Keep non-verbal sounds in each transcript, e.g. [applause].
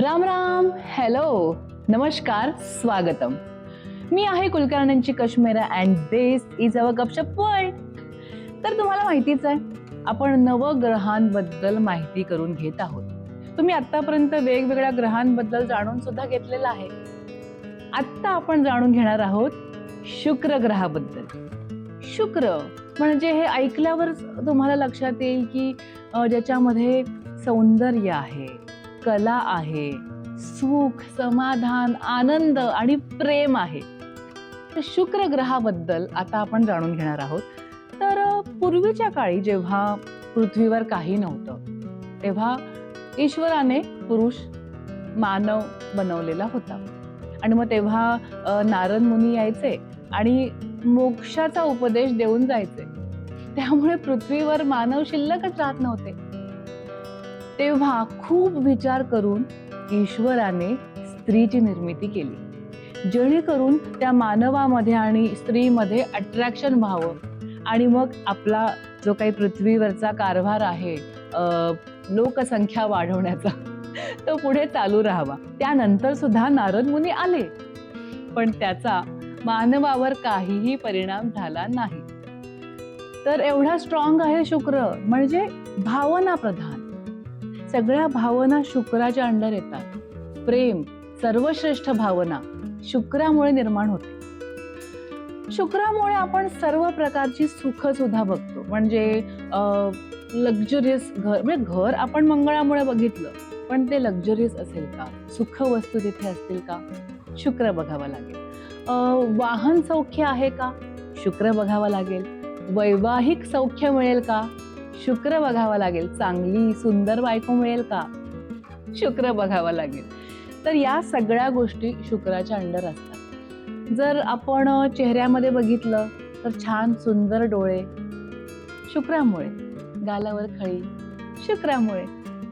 Ram Ram. Hello नमस्कार. स्वागतम. मी आहे कुलकर्ण्यांची Kashmira and this is our Gapshap world तर तुम्हाला माहितीच आहे आपण नवग्रहांबद्दल माहिती करून घेत आहोत. तुम्ही आतापर्यंत वेगवेगळ्या ग्रहांबद्दल जाणून सुद्धा घेतलेलं आहे. आत्ता आपण जाणून घेणार आहोत शुक्र ग्रहाबद्दल. शुक्र म्हणजे हे ऐकल्यावर तुम्हाला लक्षात येईल की ज्याच्यामध्ये सौंदर्य आहे. कला आहे. सुख समाधान आनंद आणि प्रेम आहे. तर शुक्र ग्रहाबद्दल आता आपण जाणून घेणार आहोत. तर पूर्वीच्या काळी जेव्हा पृथ्वीवर काही नव्हतं तेव्हा ईश्वराने पुरुष मानव बनवलेला होता. आणि मग तेव्हा नारद मुनी यायचे आणि मोक्षाचा उपदेश देऊन जायचे. त्यामुळे पृथ्वीवर मानव शिल्लकच राहत नव्हते. तेव्हा खूप विचार करून ईश्वराने स्त्रीची निर्मिती केली. जेणेकरून त्या मानवामध्ये आणि स्त्रीमध्ये अट्रॅक्शन व्हावं. आणि मग आपला जो काही पृथ्वीवरचा कारभार आहे लोकसंख्या वाढवण्याचा तो पुढे चालू राहावा. त्यानंतर सुद्धा नारद मुनी आले. पण त्याचा मानवावर काहीही परिणाम झाला नाही. तर एवढा स्ट्रॉंग आहे शुक्र म्हणजे भावना प्रधान. सगळ्या भावना शुक्राच्या अंडर येतात. प्रेम सर्वश्रेष्ठ भावना शुक्रामुळे निर्माण होते. शुक्रामुळे आपण सर्व प्रकारची सुख सुद्धा बघतो. म्हणजे लक्झुरियस घर म्हणजे घर आपण मंगळामुळे बघितलं पण ते लक्झुरियस असेल का? सुख वस्तू तिथे असतील का? शुक्र बघावा लागेल. अं, वाहन सौख्य आहे का? शुक्र बघावं लागेल. वैवाहिक सौख्य मिळेल का? शुक्र बघावा लागेल. चांगली सुंदर बायको मिळेल का? शुक्र बघावा लागेल. तर या सगळ्या गोष्टी शुक्राच्या अंडर असतात. जर आपण चेहऱ्यामध्ये बघितलं तर छान सुंदर डोळे शुक्रामुळे. गालावर खळी शुक्रामुळे.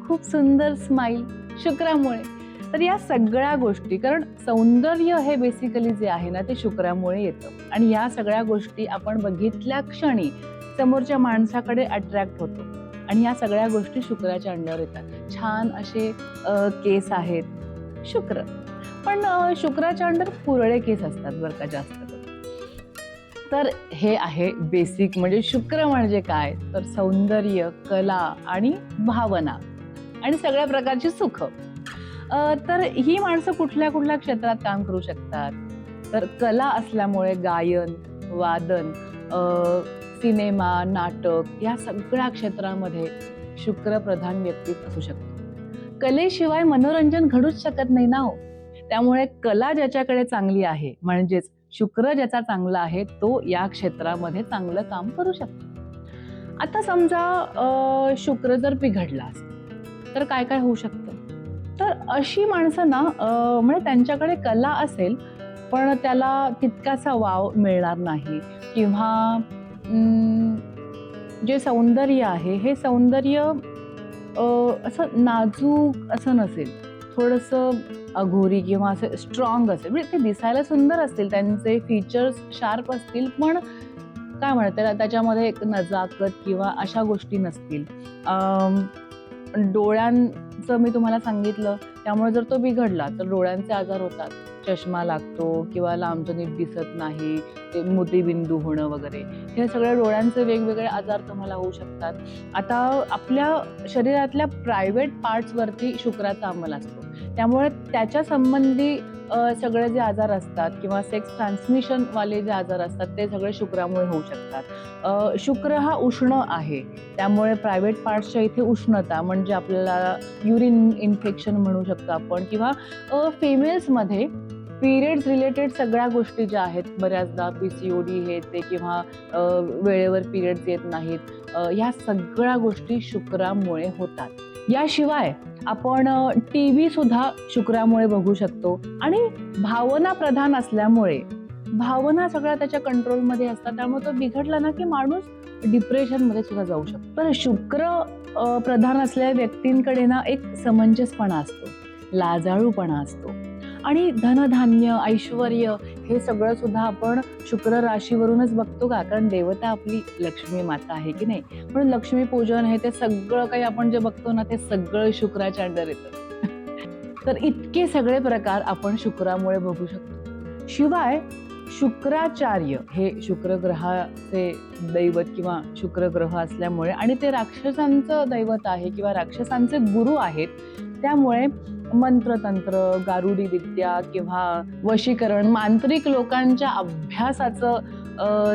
खूप सुंदर स्माईल शुक्रामुळे. तर या सगळ्या गोष्टी कारण सौंदर्य हे बेसिकली जे आहे ना ते शुक्रामुळे येतं. आणि या सगळ्या गोष्टी आपण बघितल्या क्षणी समोरच्या माणसाकडे अट्रॅक्ट होतो. आणि या सगळ्या गोष्टी शुक्राच्या अंडर येतात. छान असे केस आहेत. शुक्र. पण शुक्राच्या अंडर पुरळे केस असतात बरं का जास्त तर हे आहे बेसिक म्हणजे शुक्र म्हणजे काय? तर सौंदर्य कला आणि भावना. आणि सगळ्या प्रकारची सुख. तर ही माणसं कुठल्या कुठल्या क्षेत्रात काम करू शकतात? तर कला असल्यामुळे गायन वादन सिनेमा नाटक या सगळ्या क्षेत्रामध्ये शुक्रप्रधान व्यक्ती असू शकतो. कलेशिवाय मनोरंजन घडूच शकत नाही ना हो. त्यामुळे कला ज्याच्याकडे चांगली आहे म्हणजेच शुक्र ज्याचा चांगला आहे तो या क्षेत्रामध्ये चांगलं काम करू शकतो. आता समजा शुक्र जर बिघडला असेल तर काय काय होऊ शकतं? तर अशी माणसं ना म्हणजे त्यांच्याकडे कला असेल पण त्याला तितकासा वाव मिळणार नाही किंवा जे सौंदर्य आहे हे सौंदर्य असं नाजूक असं नसेल. थोडंसं अघोरी किंवा असं स्ट्रॉंग असेल. म्हणजे ते दिसायला सुंदर असतील त्यांचे फीचर्स शार्प असतील पण काय म्हणतात त्याला त्याच्यामध्ये एक नजाकत किंवा अशा गोष्टी नसतील. डोळ्यांचं मी तुम्हाला सांगितलं त्यामुळे जर तो बिघडला तर डोळ्यांचे आजार होतात. चष्मा लागतो किंवा लांबचं नीट दिसत नाही ते मोतीबिंदू होणं वगैरे. हे सगळ्या डोळ्यांचे वेगवेगळे आजार तुम्हाला होऊ शकतात. आता आपल्या शरीरातल्या प्रायव्हेट पार्ट्सवरती शुक्राचा अंमल असतो. त्यामुळे त्याच्या संबंधी सगळे जे आजार असतात किंवा सेक्स ट्रान्समिशन वाले जे आजार असतात ते सगळे शुक्रामुळे होऊ शकतात. शुक्र हा उष्ण आहे. त्यामुळे प्रायव्हेट पार्ट्सच्या इथे उष्णता म्हणजे आपल्याला युरिन इन्फेक्शन म्हणू शकतो आपण किंवा फेमेल्समध्ये पिरियड्स रिलेटेड सगळ्या गोष्टी ज्या आहेत बऱ्याचदा पी सी ओ डी हे ते किंवा वेळेवर पिरियड्स येत नाहीत ह्या सगळ्या गोष्टी शुक्रामुळे होतात. याशिवाय आपण टी व्ही सुद्धा शुक्रामुळे बघू शकतो आणि भावना प्रधान असल्यामुळे भावना सगळ्या त्याच्या कंट्रोलमध्ये असतात त्यामुळे तो बिघडला ना की माणूस डिप्रेशनमध्ये सुद्धा जाऊ शकतो. तर शुक्र प्रधान असलेल्या व्यक्तींकडे ना एक समंजसपणा असतो लाजाळूपणा असतो. आणि धनधान्य ऐश्वर हे सगळं सुद्धा आपण शुक्र राशीवरूनच बघतो का? कारण देवता आपली लक्ष्मी माता आहे की नाही? म्हणून लक्ष्मी पूजन हे ते सगळं काही आपण जे बघतो ना ते सगळं शुक्राच्या अंडर येतं. [laughs] तर इतके सगळे प्रकार आपण शुक्रामुळे बघू शकतो. शिवाय शुक्राचार्य हे शुक्र ग्रहाचे दैवत किंवा शुक्र ग्रह असल्यामुळे आणि ते राक्षसांचं दैवत आहे किंवा राक्षसांचे गुरु आहेत त्यामुळे मंत्रतंत्र गारुडी विद्या किंवा वशीकरण मांत्रिक लोकांच्या अभ्यासाचं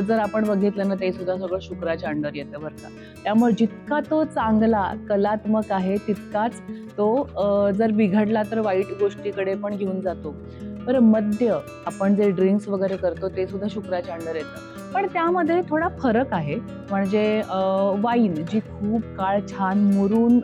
जर आपण बघितलं ना ते सुद्धा सगळं शुक्राच्या अंडर येतं बरं का. त्यामुळे जितका तो चांगला कलात्मक आहे तितकाच तो जर बिघडला तर वाईट गोष्टीकडे पण घेऊन जातो. बरं मद्य आपण जे ड्रिंक्स वगैरे करतो ते सुद्धा शुक्राच्या अंडर येतं. पण त्यामध्ये थोडा फरक आहे. म्हणजे वाईन जी खूप काळ छान मुरून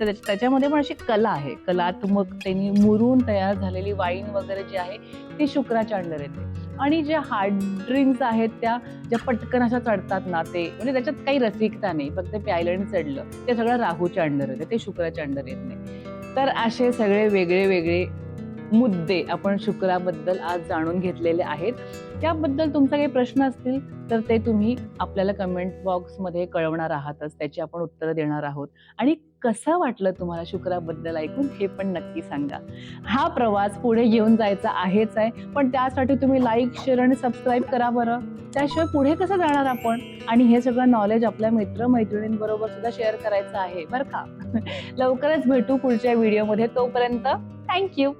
तर त्याच्यामध्ये पण अशी कला आहे. कलात्मक त्यांनी मुरून तयार झालेली वाईन वगैरे जी आहे ती शुक्राच्या अंडर येते. आणि ज्या हार्ड ड्रिंक्स आहेत त्या ज्या पटकन अशा चढतात ना ते म्हणजे त्याच्यात काही रसिकता नाही. फक्त प्यायलं आणि चढलं ते सगळं राहूच्या अंडर येते ते शुक्राच्या अंडर येत नाही. तर असे सगळे वेगळे वेगळे मुद्दे आपण शुक्राबद्दल आज जाणून घेतलेले आहेत. त्याबद्दल तुमचा काही प्रश्न असतील तर ते तुम्ही आपल्याला कमेंट बॉक्समध्ये कळवणार आहातच. त्याची आपण उत्तरं देणार आहोत. आणि कसं वाटलं तुम्हाला शुक्राबद्दल ऐकून हे पण नक्की सांगा. हा प्रवास पुढे घेऊन जायचा आहेच आहे. पण त्यासाठी तुम्ही लाईक शेअर आणि सबस्क्राईब करा बरं. त्याशिवाय पुढे कसं जाणार आपण? आणि हे सगळं नॉलेज आपल्या मित्र मैत्रिणींबरोबर सुद्धा शेअर करायचं आहे बरं का? [laughs] लवकरच भेटू पुढच्या व्हिडिओमध्ये तोपर्यंत थँक्यू